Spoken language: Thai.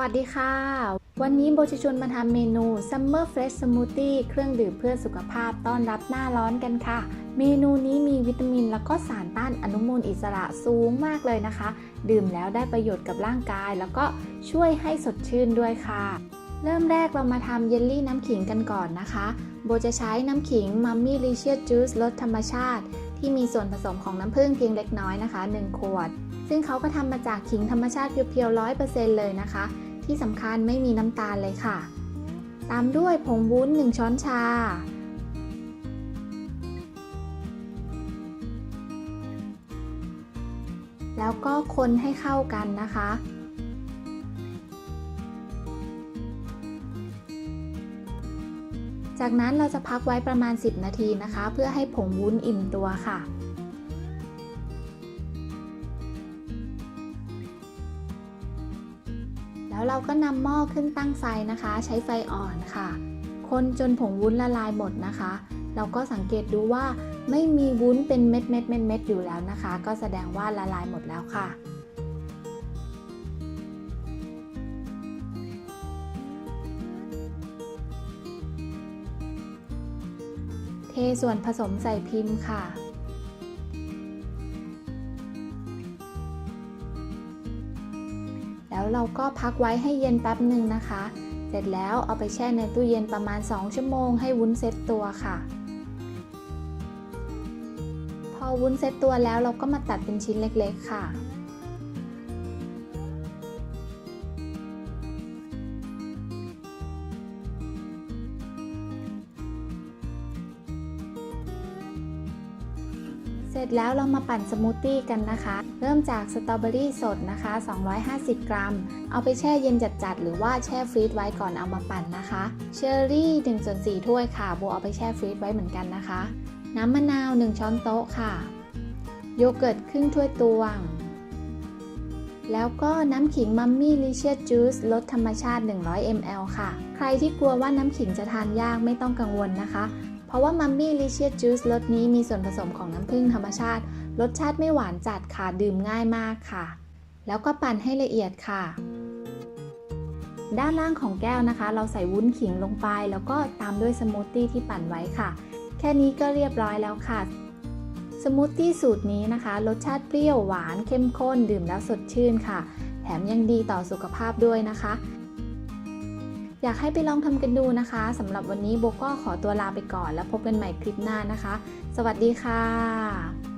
วัสดีค่ะ วันนี้โบจะชวนมาทำเมนู Summer Fresh Smoothie เครื่องดื่มเพื่อสุขภาพต้อนรับหน้าร้อนกันค่ะ เมนูนี้มีวิตามินแล้วก็สารต้านอนุมูลอิสระสูงมากเลยนะคะ ดื่มแล้วได้ประโยชน์กับร่างกาย แล้วก็ช่วยให้สดชื่นด้วยค่ะ เริ่มแรกเรามาทำเยลลี่น้ำขิงกันก่อนนะคะ โบจะใช้น้ำขิงมัมมี่ลิเชียจูสรสธรรมชาติ ที่มีส่วนผสมของน้ำผึ้งเพียงเล็กน้อยนะคะ 1 ขวด ซึ่งเขาก็ทำมาจากขิงธรรมชาติเพียวๆร้อยเปอร์เซ็นต์เลยนะคะ ที่สำคัญไม่มีน้ำตาลเลยค่ะ ตามด้วยผงวุ้น 1 ช้อนชา แล้วก็คนให้เข้ากันนะคะ จากนั้นเราจะพักไว้ประมาณ 10 นาทีนะคะ เพื่อให้ผงวุ้นอิ่มตัวค่ะ แล้วเราก็นำหม้อขึ้นตั้งไฟนะคะ ใช้ไฟอ่อนค่ะ คนจนผงวุ้นละลายหมดนะคะ เราก็สังเกตดูว่าไม่มีวุ้นเป็นเม็ดเม็ดเม็ดเม็ดอยู่แล้วนะคะ ก็แสดงว่าละลายหมดแล้วค่ะ เทส่วนผสมใส่พิมพ์ค่ะ แล้วเราก็พักไว้ให้เย็นแป๊บหนึ่งนะคะ เสร็จแล้วเอาไปแช่ในตู้เย็นประมาณ 2 ชั่วโมงให้วุ้นเซ็ตตัวค่ะ พอวุ้นเซ็ตตัวแล้วเราก็มาตัดเป็นชิ้นเล็กๆค่ะ เสร็จแล้วเรามาปั่นสมูทตี้กันนะคะ เริ่มจากสตรอเบอรี่สดนะคะ 250 กรัม เอาไปแช่เย็นจัดๆ หรือว่าแช่ฟรีซไว้ก่อนเอามาปั่นนะคะ เชอร์รี่1ส่วน4ถ้วยค่ะโบเอาไปแช่ฟรีซไว้เหมือนกันนะคะ น้ำมะนาว 1 ช้อนโต๊ะค่ะ โยเกิร์ตครึ่งถ้วยตวง แล้วก็น้ำขิงมัมมี่ลิเชียจูสรสธรรมชาติ 100 ml ค่ะ ใครที่กลัวว่าน้ำขิงจะทานยากไม่ต้องกังวลนะคะ เพราะว่ามัมมี่ลิเชียจูสรสนี้มีส่วนผสมของน้ำผึ้งธรรมชาติ รสชาติไม่หวานจัดค่ะดื่มง่ายมากค่ะ แล้วก็ปั่นให้ละเอียดค่ะ ด้านล่างของแก้วนะคะ เราใส่วุ้นขิงลงไป แล้วก็ตามด้วยสมูทตี้ที่ปั่นไว้ค่ะ แค่นี้ก็เรียบร้อยแล้วค่ะสมูทตี้สูตรนี้นะคะ รสชาติเปรี้ยวหวานเข้มข้นดื่มแล้วสดชื่นค่ะ แถมยังดีต่อสุขภาพด้วยนะคะ อยากให้ไปลองทำกันดูนะคะสำหรับวันนี้โบก็ขอตัวลาไปก่อน แล้วพบกันใหม่คลิปหน้านะคะ สวัสดีค่ะ